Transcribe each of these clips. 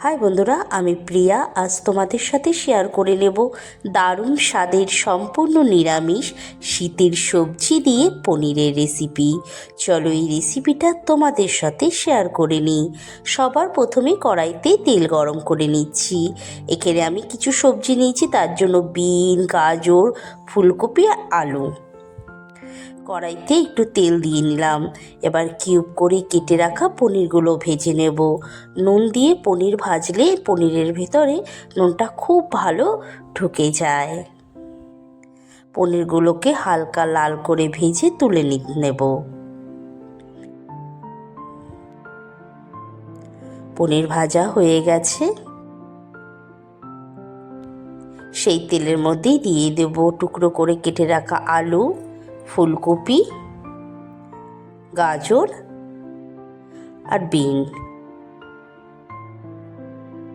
High বন্ধুরা, আমি প্রিয়া। আজ তোমাদের সাথে শেয়ার করে নেব দারুণ স্বাদের সম্পূর্ণ নিরামিষ শীতের সবজি দিয়ে পনিরের রেসিপি চলো এই রেসিপিটা তোমাদের সাথে শেয়ার করে নিই। সবার প্রথমে কড়াইতে তেল গরম করে নিচ্ছি। এখানে আমি কিছু সবজি নিয়েছি, তার জন্য বিন, গাজর, ফুলকপি আলু। কড়াইতে একটু তেল দিয়ে নিলাম। এবার কিউব করে কেটে রাখা পনিরগুলো ভেজে নেব। নুন দিয়ে পনির ভাজলে পনিরের ভেতরে নুনটা খুব ভালো ঢুকে যায়। পনিরগুলোকে হালকা লাল করে ভেজে তুলে নেব। পনির ভাজা হয়ে গেছে। সেই তেলের মধ্যেই দিয়ে দেব টুকরো করে কেটে রাখা আলু। ফুলকপি, গাজর আর বিন।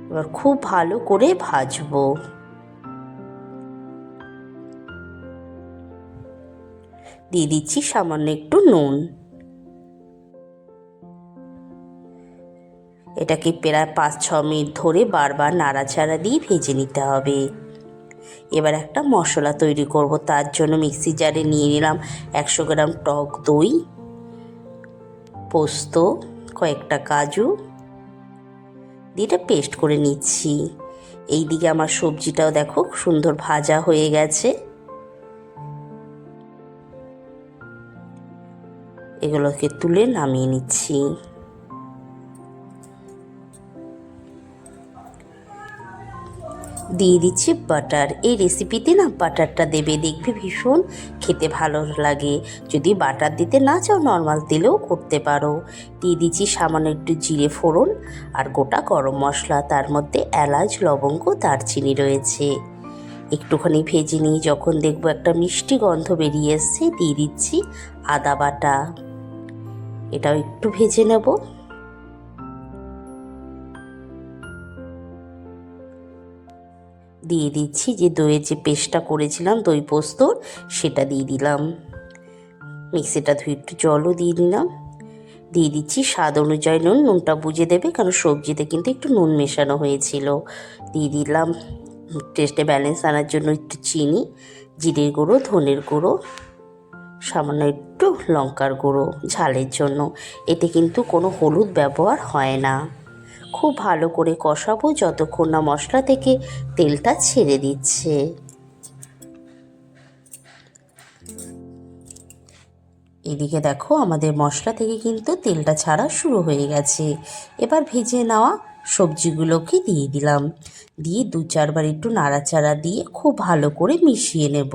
এবার খুব ভালো করে ভাজবো। দিয়ে দিচ্ছি সামান্য একটু নুন। এটাকে প্রায় পাঁচ ছ মিনিট ধরে বারবার নাড়াচাড়া দিয়ে ভেজে নিতে হবে। এবার একটা মশলা তৈরি করব, তার জন্য মিক্সি জারে নিয়ে নিলাম একশো গ্রাম টক দই, পোস্ত, কয়েকটা কাজু, দিয়ে এটা পেস্ট করে নিচ্ছি। এই দিকে আমার সবজিটাও দেখো সুন্দর ভাজা হয়ে গেছে। এগুলোকে তুলে নামিয়ে নিচ্ছি। দিয়ে দিচ্ছি বাটার। এই রেসিপিতে না বাটারটা দেবে, দেখবে ভীষণ খেতে ভালো লাগে। যদি বাটার দিতে না চাও নর্মাল তেলেও করতে পারো। দিয়ে দিচ্ছি সামান্য একটু জিরে ফোড়ন আর গোটা গরম মশলা, তার মধ্যে এলাচ, লবঙ্গ, দারচিনি রয়েছে। একটুখানি ভেজে নিয়ে যখন দেখব একটা মিষ্টি গন্ধ বেরিয়ে এসছে, দিয়ে দিচ্ছি আদা বাটা। এটাও একটু ভেজে নেব। দিয়ে দিচ্ছি, যে দইয়ের যে পেস্টটা করেছিলাম, দই পোস্তর সেটা দিয়ে দিলাম। মিক্সিটা ধুয়ে একটু জলও দিয়ে দিলাম। দিয়ে দিচ্ছি স্বাদ অনুযায়ী নুন, নুনটা বুঝে দেবে, কারণ সবজিতে কিন্তু একটু নুন মেশানো হয়েছিল। দিয়ে দিলাম টেস্টে ব্যালেন্স আনার জন্য একটু চিনি, জিরের গুঁড়ো, ধনের গুঁড়ো, সামান্য একটু লঙ্কার গুঁড়ো ঝালের জন্য। এতে কিন্তু কোনো হলুদ ব্যবহার হয় না। খুব ভালো করে কষাবো যতক্ষণ না মশলা থেকে তেলটা ছেড়ে দিচ্ছে। এদিকে দেখো আমাদের মশলা থেকে কিন্তু তেলটা ছাড়া শুরু হয়ে গেছে। এবার ভেজে নেওয়া সবজিগুলোকে দিয়ে দিলাম। দিয়ে দু চারবার একটু নাড়াচাড়া দিয়ে খুব ভালো করে মিশিয়ে নেব।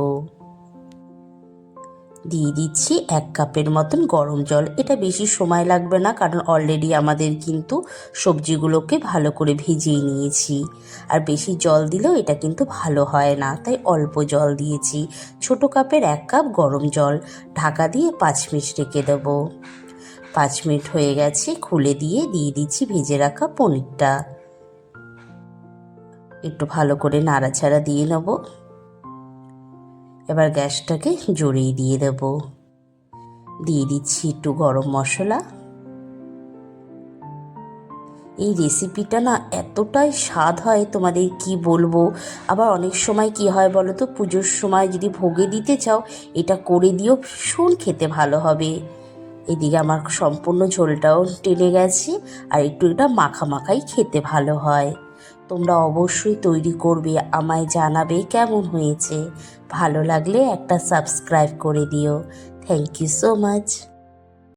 দিয়ে দিচ্ছি এক কাপের মতন গরম জল। এটা বেশি সময় লাগবে না, কারণ অলরেডি আমাদের কিন্তু সবজিগুলোকে ভালো করে ভিজিয়ে নিয়েছি। আর বেশি জল দিলেও এটা কিন্তু ভালো হয় না, তাই অল্প জল দিয়েছি। ছোট কাপের এক কাপ গরম জল। ঢাকা দিয়ে পাঁচ মিনিট রেখে দেবো। পাঁচ মিনিট হয়ে গেছে, খুলে দিয়ে দিয়ে দিচ্ছি ভেজে রাখা পনিরটা। একটু ভালো করে নাড়াচাড়া দিয়ে নেব। এবার গ্যাসটাকে জড়িয়ে দিয়ে দেব। দিয়ে দিচ্ছি একটু গরম মশলা। এই রেসিপিটা না এতটাই স্বাদ হয় তোমাদের কি বলব? আবার অনেক সময় কি হয় বলো তো, পুজোর সময় যদি ভোগে দিতে চাও, এটা করে দিও, ভীষণ খেতে ভালো হবে। এদিকে আমার সম্পূর্ণ ঝোলটাও টেনে গেছে, আর একটু এটা মাখা মাখাই খেতে ভালো হয়। তোমরা অবশ্যই তৈরি করবে, আমায় জানাবে কেমন হয়েছে। ভালো লাগলে একটা সাবস্ক্রাইব করে দিও। Thank you so much